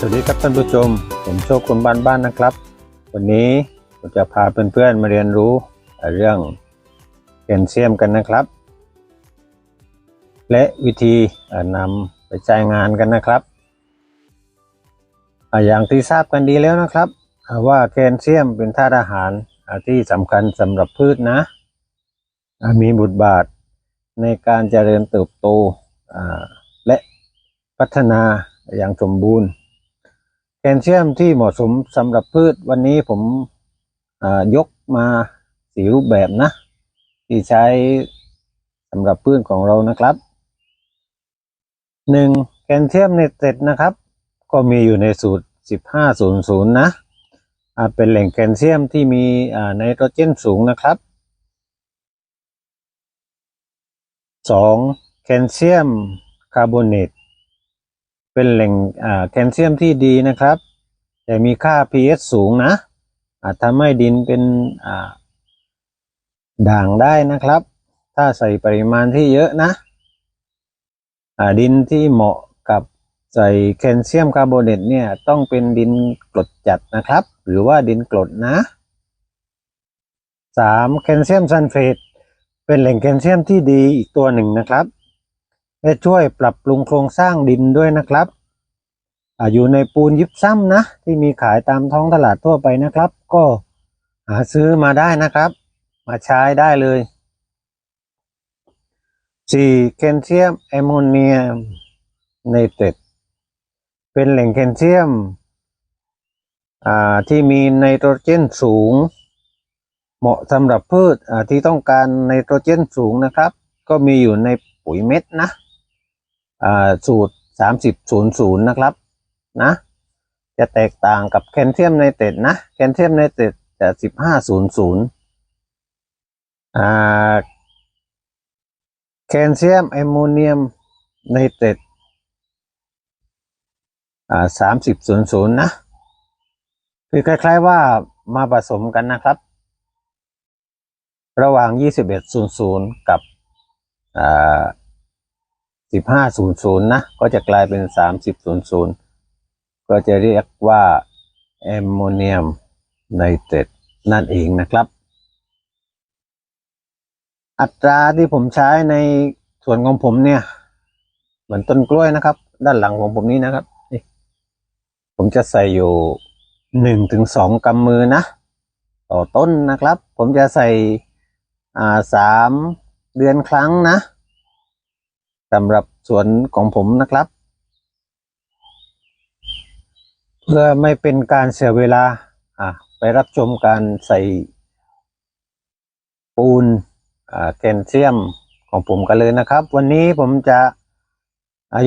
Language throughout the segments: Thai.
สวัสดีครับท่านผู้ชม ผมโชคคนบ้านบ้านนะครับ วันนี้ผมจะพาเพื่อนๆมาเรียนรู้เรื่องแคลเซียมกันนะครับ และวิธีนำไปใช้งานกันนะครับ อย่างที่ทราบกันดีแล้วนะครับ ว่าแคลเซียมเป็นธาตุอาหารที่สำคัญสำหรับพืชนะ มีบทบาทในการเจริญเติบโตและพัฒนาอย่างสมบูรณ์ แคลเซียมที่เหมาะสมสำหรับพืชวันนี้ผมยกมาสี่รูปแบบนะ ที่ใช้สำหรับพืชของเรานะครับหนึ่งแคลเซียมในเต็ดนะครับ ก็มีอยู่ในสูตร 1500 นะเป็นแหล่งแคลเซียมที่มีไนโตรเจนสูงนะครับสองแคลเซียมคาร์บอเนต เป็นแหล่งแคลเซียมที่ดีนะครับ แต่มีค่า pH สูงนะอาจทำให้ดินเป็นด่างได้นะครับ ถ้าใส่ปริมาณที่เยอะนะดินที่เหมาะกับใส่แคลเซียมคาร์บอเนตเนี่ยต้องเป็นดินกรดจัดนะครับ หรือว่าดินกรดนะสามแคลเซียมซัลเฟตเป็นแหล่งแคลเซียมที่ดีอีกตัวหนึ่งนะครับ และช่วยปรับปรุงโครงสร้างดินด้วยนะครับออยู่ในปูนยิบซ้ำนะ ที่มีขายตามท้องตลาดทั่วไปนะครับ ก็หาซื้อมาได้นะครับ มาใช้ได้เลยสี่แคลเซียมแอมโมเนียมไนเตรตเป็นแหล่งแคลเซียมที่มีไนโตรเจนสูง เหมาะสำหรับพืชที่ต้องการไนโตรเจนสูงนะครับ ก็มีอยู่ในปุ๋ยเม็ดนะ สูตรสามสิบศูนย์ศูนย์นะครับนะจะแตกต่างกับแคลเซียมไนเตรตนะแคลเซียมไนเตรตจะสิบห้าศูนย์ศูนย์อ่าแคลเซียมแอมโมเนียมไนเตรตอ่าสามสิบศูนย์ศูนย์นะคือคล้าย ๆว่ามาผสมกันนะครับ ระหว่างยี่สิบเอ็ดศูนย์ศูนย์กับอ่า สิบห้าศูนย์ศูนย์นะ ก็จะกลายเป็นสามสิบศูนย์ศูนย์ก็จะเรียกว่าแอมโมเนียมไนเตรตนั่นเองนะครับ อัตราที่ผมใช้ในส่วนของผมเนี่ย เหมือนต้นกล้วยนะครับ ด้านหลังของผมนี้นะครับผมจะใส่อยู่หนึ่งถึงสองกำมือนะ ต่อต้นนะครับ ผมจะใส่อ่าสามเดือนครั้งนะ สำหรับสวนของผมนะครับ เพื่อไม่เป็นการเสียเวลา อะ ไปรับชมการใส่ปูนอ่าแคลเซียมของผมกันเลยนะครับ วันนี้ผมจะ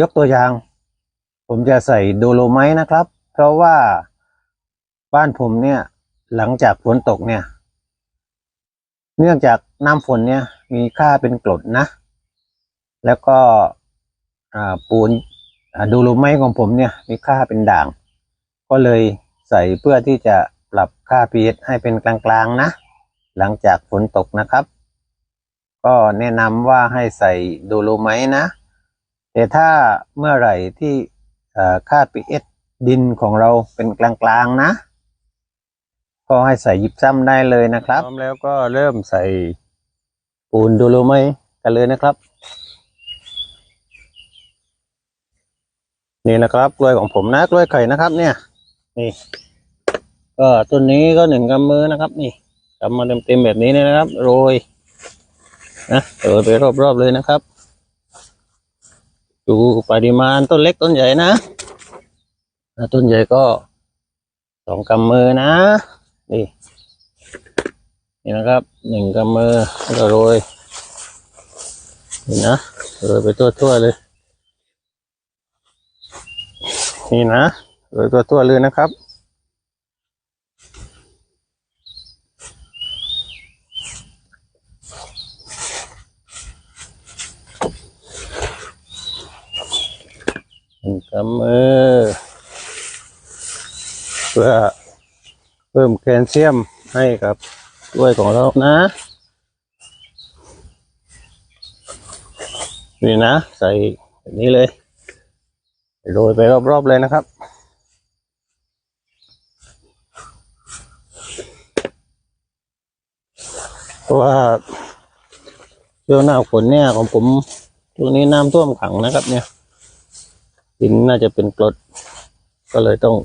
ยกตัวอย่าง ผมจะใส่โดโลไมต์นะครับ เพราะว่าบ้านผมเนี่ยหลังจากฝนตกเนี่ย เนื่องจากน้ำฝนเนี่ยมีค่าเป็นกรดนะ แล้วก็ปูนดูรูไม้ของผมเนี่ยมีค่าเป็นด่าง ก็เลยใส่เพื่อที่จะปรับค่า pH ให้เป็นกลางๆนะ หลังจากฝนตกนะครับ ก็แนะนำว่าให้ใส่ดูรูไม้นะ แต่ถ้าเมื่อไหร่ที่เอ่อค่า pH ดินของเราเป็นกลางๆนะ ก็ให้ใส่ยิบซ้ำได้เลยนะครับพร้อมแล้วก็เริ่มใส่ปูนดูรูไม้กันเลยนะครับ นี่นะครับกล้วยของผมนะกล้วยไข่นะครับ เนี่ย นี่ก็ต้นนี้ก็หนึ่งกำมือนะครับ นี่กำมาเต็มๆแบบนี้เลยนะครับโรยนะโรยไปรอบๆเลยนะครับ ดูปริมาณต้นเล็กต้นใหญ่นะต้นใหญ่ก็สองกำมือนะนี่นี่นะครับหนึ่งกำมือแล้วก็โรยนี่นะโรยไปทั่วๆเลย นี่นะโรยตัวตัวเลยนะครับหนึ่งกำมือเพื่อเพิ่มแคลเซียมให้กับกล้วยของเรานะ นี่นะ ใส่แบบนี้เลย โดยไปรอบๆเลยนะครับ เพราะว่าช่วงหน้าฝนเนี่ยของผมช่วงนี้น้ำท่วมขังนะครับ เนี่ยดินน่าจะเป็นกรดก็เลยต้อง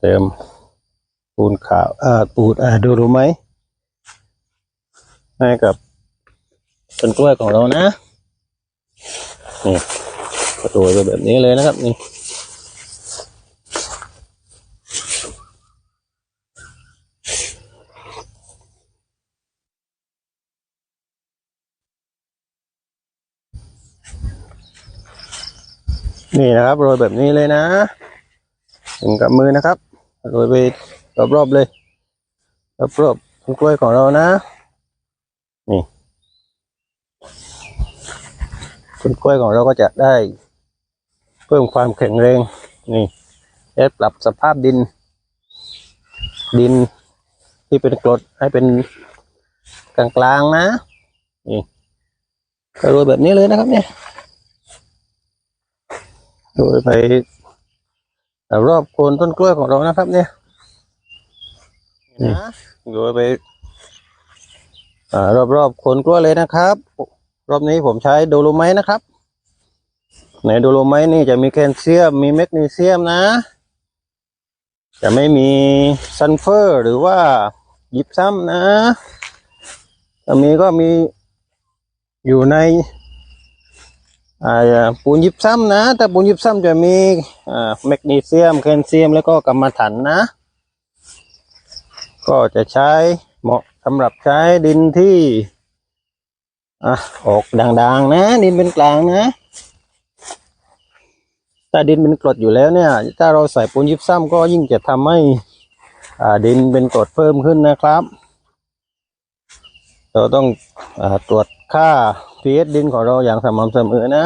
เติมปูนขาวอ่าปูนอ่าดูรู้ไหมให้กับต้นกล้วยของเรานะนี่ ประตูจะแบบนี้เลยนะครับนี่นี่นะครับโรยแบบนี้เลยนะถึงกับมือนะครับโรยไปรอบๆเลยรอบๆต้นกล้วยของเรานะนี่ต้นกล้วยของเราก็จะได้ เพิ่มความแข็งแรงนี่และปรับสภาพดิน ดินที่เป็นกรดให้เป็นกลางๆนะนี่ก็โรยแบบนี้เลยนะครับเนี่ยโดยไปรอบโคนต้นกล้วยของเรานะครับ เนี่ยนะโดยไปรอบรอบๆโคนกล้วยเลยนะครับ รอบนี้ผมใช้โดโลไมต์นะครับ ในดโลไมต์นี่จะมีแคลเซียม มีแมกนีเซียมนะ จะไม่มีซัลเฟอร์หรือว่ายิบซ้ำนะถ้ามีก็มีอยู่ในอ่าปูนยิบซ้ำนะ แต่ปูนยิบซ้ำจะมีแมกนีเซียมแคลเซียมแล้วก็กรรมฐานนะ ก็จะใช้เหมาะสำหรับใช้ดินที่อออกด่างๆนะ ดินเป็นกลางนะ ถ้าดินเป็นกรดอยู่แล้วเนี่ย ถ้าเราใส่ปูนยิบซ้ำก็ยิ่งจะทำให้ดินเป็นกรดเพิ่มขึ้นนะครับ เราต้องอตรวจค่า pH ดินของเราอย่างสม่ำเสมอนะ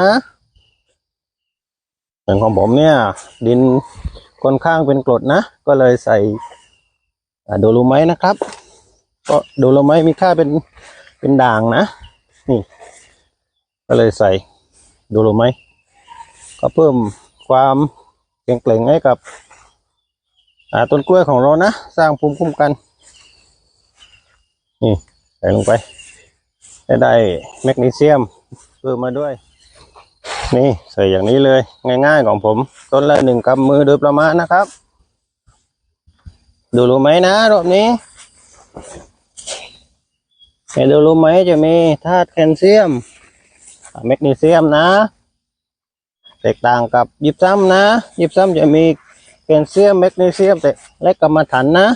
อย่างของผมเนี่ย ดินค่อนข้างเป็นกรดนะ ก็เลยใส่โดโลไมต์นะครับ ก็โดโลไมต์มีค่าเป็นเป็นด่างนะ นี่ ก็เลยใส่โดโลไมต์ก็เพิ่ม ความแข็งแกร่งให้กับต้นกล้วยของเรานะ สร้างภูมิคุ้มกัน นี่ใส่ลงไปให้ได้แมกนีเซียมเพิ่มมาด้วย นี่ใส่อย่างนี้เลย ง่าย ๆของผม ต้นละหนึ่งกำมือโดยประมาณนะครับ ดูรู้ไหมนะรอบนี้ให้ดูรู้ไหมจะมีธาตุแคลเซียมแมกนีเซียมนะ แตกต่างกับยิบซ้ำนะยิบซ้ำจะมีแคลเซียมแมกนีเซียมแต่และกรรมฐานนะ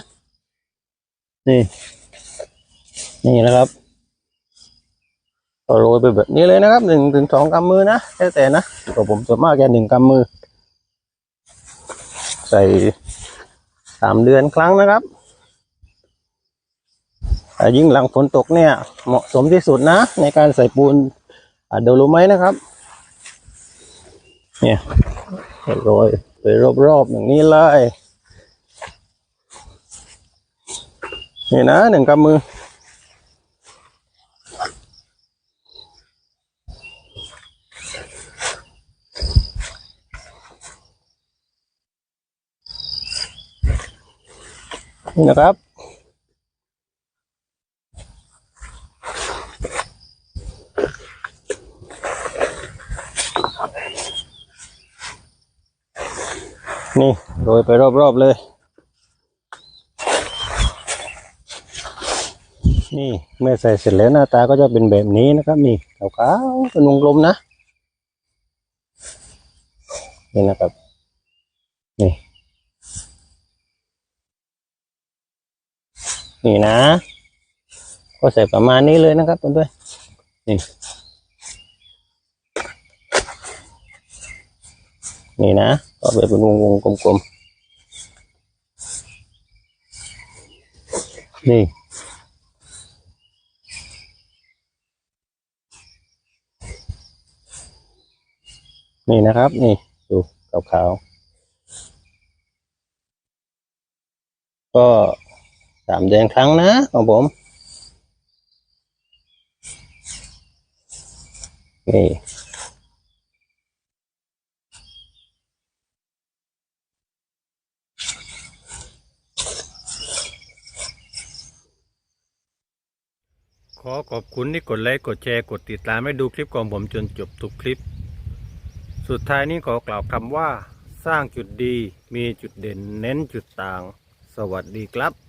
นี่ นี่นะครับก็โรยไปแบบนี้เลยนะครับหนึ่งถึงสองกำมือนะแล้วแต่นะก็ผมส่วนมากแค่หนึ่งกำมือ ใส่สามเดือนครั้งนะครับยิ่งหลังฝนตกเนี่ย เหมาะสมที่สุดนะ ในการใส่ปูนอะโดโลไมต์นะครับ เนี่ยโรยไปรอบๆอย่างนี้เลยนี่นะหนึ่งกำมือนี่นะครับ นี่โรยไปรอบๆเลย นี่เมื่อใส่เสร็จแล้วหน้าตาก็จะเป็นแบบนี้นะครับ นี่ขาวๆเป็นวงกลมนะนี่นะครับ นี่ นี่นะ ก็ใส่ประมาณนี้เลยนะครับเพื่อนๆนี่ นี่นะก็แบบเป็นวงวงกลมๆ นี่ นี่นะครับ นี่ดูขาวๆ ก็สามเดือนครั้งนะของผมนี่ ขอขอบคุณที่กดไลค์กดแชร์กดติดตามให้ดูคลิปของผมจนจบทุกคลิป สุดท้ายนี้ขอกล่าวคำว่า สร้างจุดดีมีจุดเด่นเน้นจุดต่าง สวัสดีครับ